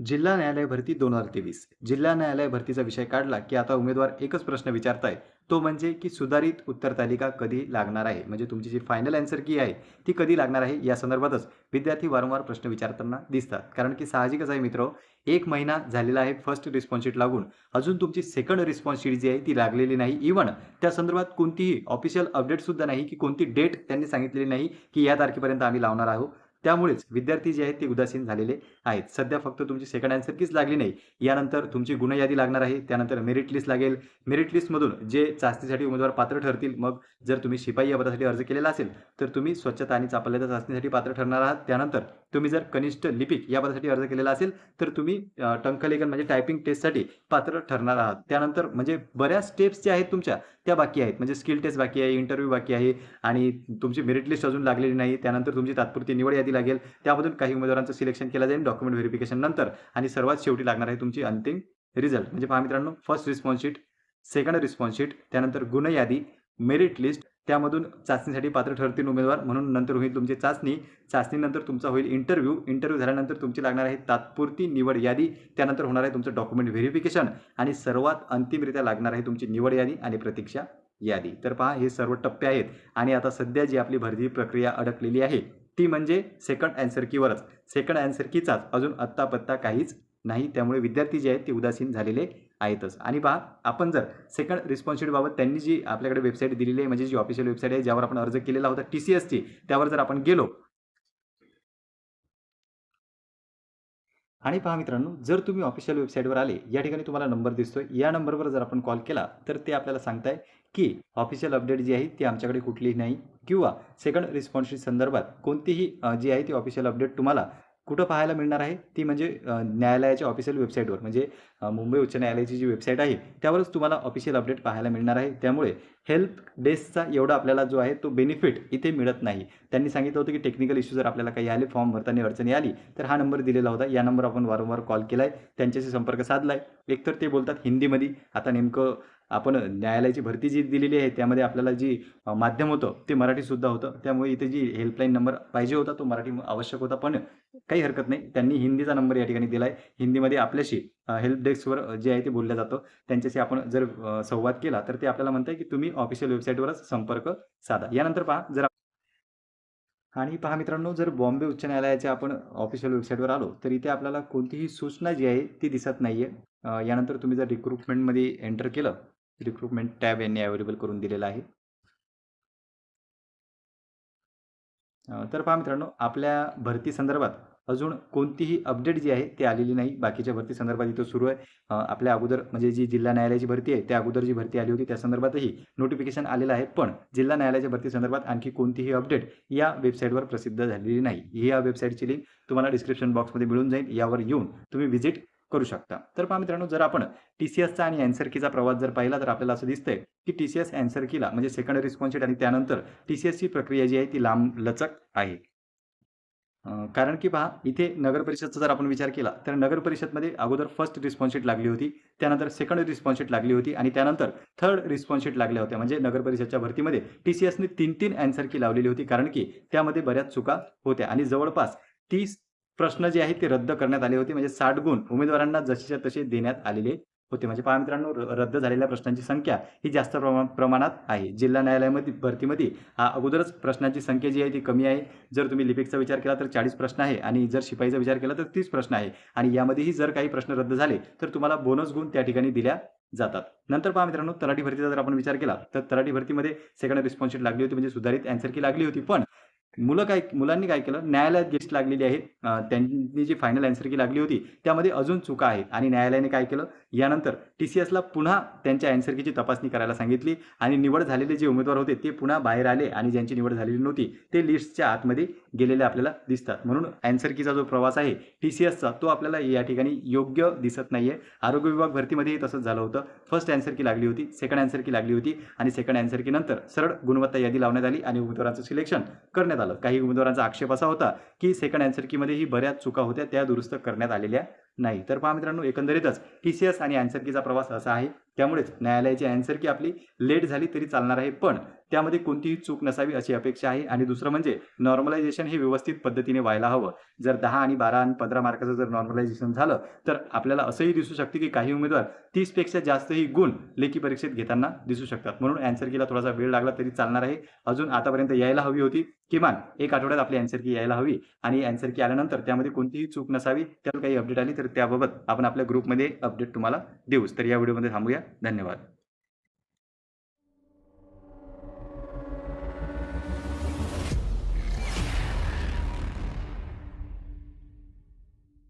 जिल्हा न्यायालय भरती दोन हजार तेवीस. जिल्हा न्यायालय भरतीचा विषय काढला की आता उमेदवार एकच प्रश्न विचारताय. तो म्हणजे की सुधारित उत्तर तालिका कधी लागणार आहे? म्हणजे तुमची जी फायनल अँसर की आहे ती कधी लागणार आहे? या संदर्भातच विद्यार्थी वारंवार प्रश्न विचारताना दिसतात. कारण की साहजिकच आहे मित्र एक महिना झालेला आहे फर्स्ट रिस्पॉन्स शीट लागून. अजून तुमची सेकंड रिस्पॉन्स शीट जी आहे ती लागलेली नाही. इव्हन त्या संदर्भात कोणतीही ऑफिशियल अपडेटसुद्धा नाही की कोणती डेट त्यांनी सांगितलेली नाही की या तारखेपर्यंत आम्ही लावणार आहोत. त्यामुळेच विद्यार्थी जे आहेत ते उदासीन झालेले आहेत. सध्या फक्त तुमची सेकंड अँसर कीच लागली नाही. यानंतर तुमची गुणयादी लागणार आहे. त्यानंतर मेरिट लिस्ट लागेल. मेरिट लिस्टमधून जे चाचणीसाठी उमेदवार पात्र ठरतील मग जर तुम्ही शिपाई या पदासाठी अर्ज केलेला असेल तर तुम्ही स्वच्छता आणि चापल्याच्या चाचणीसाठी पात्र ठरणार आहात. त्यानंतर तुम्ही जर कनिष्ठ लिपिक या पदासाठी अर्ज केलेला असेल तर तुम्ही टंकलेखन म्हणजे टायपिंग टेस्टसाठी पात्र ठरणार आहात. त्यानंतर म्हणजे बऱ्याच स्टेप्स ज्या आहेत तुमच्या त्या बाकी आहेत. म्हणजे स्किल टेस्ट बाकी आहे इंटरव्ह्यू बाकी आहे आणि तुमची मेरिट लिस्ट अजून लागलेली नाही. त्यानंतर तुमची तात्पुरती निवड यादी लागेल. त्यामधून काही उमेदवारांचं सिलेक्शन केलं जाईल डॉक्युमेंट व्हेरिफिकेशन नंतर आणि सर्वात शेवटी लागणार आहे तुमची अंतिम रिझल्ट म्हणजे पहा मित्रांनो first response sheet second response sheet त्यानंतर गुणयादी मेरिट लिस्ट त्यामधून चाचणीसाठी पात्र ठरतील उमेदवार. म्हणून नंतर होईल तुमची चाचणी. चाचणीनंतर तुमचा होईल इंटरव्ह्यू इंटरव्ह्यू झाल्यानंतर तुमची लागणार आहे तात्पुरती निवड यादी. त्यानंतर होणार आहे तुमचं डॉक्युमेंट व्हेरिफिकेशन आणि सर्वात अंतिमरित्या लागणार आहे तुमची निवड यादी आणि प्रतीक्षा यादी. तर पहा हे सर्व टप्पे आहेत. आणि आता सध्या जी आपली भरती प्रक्रिया अडकलेली आहे ती म्हणजे सेकंड अँसर कीवरच सेकंड अँसर कीचाच अजून आत्ता पत्ता काहीच नाही. त्यामुळे विद्यार्थी जे आहेत ते उदासीन झालेले आहेतच. आणि पहा आपण जर सेकंड रिस्पॉन्सिबिलिटीबाबत त्यांनी जी आपल्याकडे वेबसाईट दिलेली आहे म्हणजे जी ऑफिशियल वेबसाईट आहे ज्यावर आपण अर्ज केलेला होता टी सी एसची त्यावर जर आपण गेलो. आणि पहा मित्रांनो जर तुम्ही ऑफिशियल वेबसाईटवर आले या ठिकाणी तुम्हाला नंबर दिसतोय. या नंबरवर जर आपण कॉल केला तर ते आपल्याला सांगताय की ऑफिशियल अपडेट जी आहे ती आमच्याकडे कुठलीही नाही. किंवा सेकंड रिस्पॉन्सशी संदर्भात कोणतीही जी आहे ती ऑफिशियल अपडेट तुम्हाला कुठं पाहायला मिळणार आहे? ती म्हणजे न्यायालयाच्या ऑफिशियल वेबसाईटवर म्हणजे मुंबई उच्च न्यायालयाची जी वेबसाईट आहे त्यावरच तुम्हाला ऑफिशियल अपडेट पाहायला मिळणार आहे. त्यामुळे हेल्प डेस्कचा एवढा आपल्याला जो आहे तो बेनिफिट इथे मिळत नाही. त्यांनी सांगितलं होतं की टेक्निकल इश्यू जर आपल्याला काही आले फॉर्म भरताना अडचणी आली तर हा नंबर दिलेला होता. या नंबर आपण वारंवार कॉल केला आहे त्यांच्याशी संपर्क साधला आहे एकतर ते बोलतात हिंदीमध्ये. आता नेमकं आपण न्यायालयाची भरती जी दिलेली आहे त्यामध्ये आपल्याला जी माध्यम होतं ते मराठीसुद्धा होतं. त्यामुळे इथे जी हेल्पलाईन नंबर पाहिजे होता तो मराठी आवश्यक होता. पण काही हरकत नाही. त्यांनी हिंदीचा नंबर या ठिकाणी दिला आहे हिंदीमध्ये आपल्याशी हेल्प डेस्कवर जे आहे ते बोललं जातं. त्यांच्याशी आपण जर संवाद केला तर ते आपल्याला म्हणताय की तुम्ही ऑफिशियल वेबसाईटवरच संपर्क साधा. यानंतर पहा जर आणि पहा मित्रांनो जर बॉम्बे उच्च न्यायालयाच्या आपण ऑफिशियल वेबसाईटवर आलो तर इथे आपल्याला कोणतीही सूचना जी आहे ती दिसत नाही आहे यानंतर तुम्ही जर रिक्रुटमेंटमध्ये एंटर केलं रिक्रुटमेंट टॅब यांनी अवेलेबल करून दिलेला आहे. तर पहा मित्रांनो आपल्या भरती संदर्भात अजून कोणतीही अपडेट जी आहे ती आलेली नाही. बाकीच्या भरती संदर्भात इथं सुरू आहे. आपल्या अगोदर म्हणजे जी जिल्हा न्यायालयाची भरती आहे त्या अगोदर जी भरती आली होती त्या संदर्भातही नोटिफिकेशन आलेलं आहे. पण जिल्हा न्यायालयाच्या भरती संदर्भात आणखी कोणतीही अपडेट या वेबसाईटवर प्रसिद्ध झालेली नाही. ही या वेबसाईटची लिंक तुम्हाला डिस्क्रिप्शन बॉक्समध्ये मिळून जाईल. यावर येऊन तुम्ही व्हिजिट करू शकता. तर पहा मित्रांनो जर आपण टी सी एसचा आणि अँसरकीचा प्रवास जर पाहिला तर आपल्याला असं दिसतंय की टी सी एस अँसरकीला म्हणजे सेकंड रिस्पॉन्सिट आणि त्यानंतर टी सी एसची प्रक्रिया जी आहे ती लांब लचक आहे. कारण की पहा इथे नगर परिषदचा जर आपण विचार केला तर नगर परिषदमध्ये अगोदर फर्स्ट रिस्पॉन्सिट लागली होती त्यानंतर सेकंड रिस्पॉन्सिट लागली होती आणि त्यानंतर थर्ड रिस्पॉन्सिट लागल्या होत्या. म्हणजे नगर परिषदच्या भरतीमध्ये टी सी एसने तीन तीन अँसर की लावलेली होती कारण की त्यामध्ये बऱ्याच चुका होत्या. आणि जवळपास तीस प्रश्न जे आहेत ते रद्द करण्यात आले होते. म्हणजे साठ गुण उमेदवारांना जसेच्या तसे देण्यात आलेले होते. म्हणजे पहा मित्रांनो रद्द झालेल्या प्रश्नांची संख्या ही जास्त प्रमा प्रमाणात आहे. जिल्हा न्यायालयामध्ये भरतीमध्ये हा अगोदरच प्रश्नांची संख्या जी आहे ती कमी आहे. जर तुम्ही लिपिकचा विचार केला तर चाळीस प्रश्न आहे आणि जर शिपाईचा विचार केला तर तीस प्रश्न आहे. आणि यामध्येही जर काही प्रश्न रद्द झाले तर तुम्हाला बोनस गुण त्या ठिकाणी दिल्या जातात. नंतर पहा मित्रांनो तलाठी भरतीचा जर आपण विचार केला तर तलाठी भरतीमध्ये सेकंड रिस्पॉन्सिट लागली होती. म्हणजे सुधारित अँसर की लागली होती. पण मुलं काय मुलांनी काय केलं? न्यायालयात गेस्ट लागलेली आहेत. त्यांनी जी फायनल अँसर की लागली होती त्यामध्ये अजून चुका आहेत. आणि न्यायालयाने काय केलं? यानंतर टी सी एसला पुन्हा त्यांच्या अँसर कीची तपासणी करायला सांगितली आणि निवड झालेले जे उमेदवार होते ते पुन्हा बाहेर आले आणि ज्यांची निवड झालेली नव्हती ते लिस्टच्या आतमध्ये गेलेले आपल्याला दिसतात. म्हणून अँसर कीचा जो प्रवास आहे टी सी एसचा तो आपल्याला या ठिकाणी योग्य दिसत नाही आहे आरोग्य विभाग भरतीमध्येही तसंच झालं होतं. फर्स्ट अँसर की लागली होती सेकंड अँसर की लागली होती आणि सेकंड अँसर की नंतर सरळ गुणवत्ता यादी लावण्यात आली आणि उमेदवारांचं सिलेक्शन करण्यात आलं. काही उमेदवारांचा आक्षेप असा होता की सेकंड अँसर कीमध्येही बऱ्याच चुका होत्या त्या दुरुस्त करण्यात आलेल्या नाही. तर पहा मित्रांनो एकंदरीतच टी सी एस आणि अँसर कीचा प्रवास असा आहे त्यामुळेच न्यायालयाची अँसर की आपली लेट झाली तरी चालणार आहे. पण त्यामध्ये कोणतीही चूक नसावी अशी अपेक्षा आहे. आणि दुसरं म्हणजे नॉर्मलायझेशन हे व्यवस्थित पद्धतीने व्हायला हवं. जर दहा आणि बारा आणि पंधरा मार्काचं जर नॉर्मलायझेशन झालं तर आपल्याला असंही दिसू शकते की काही उमेदवार तीसपेक्षा जास्तही गुण लेखी परीक्षेत घेताना दिसू शकतात. म्हणून अँसर कीला थोडासा वेळ लागला तरी चालणार आहे. अजून आतापर्यंत यायला हवी होती. किमान एक आठवड्यात आपली अँसर की यायला हवी. आणि अँसर की आल्यानंतर त्यामध्ये कोणतीही चूक नसावी त्यावर काही अपडेट आली तर त्याबाबत आपण आपल्या ग्रुपमध्ये अपडेट तुम्हाला देऊच. तर या व्हिडिओमध्ये थांबूया. धन्यवाद.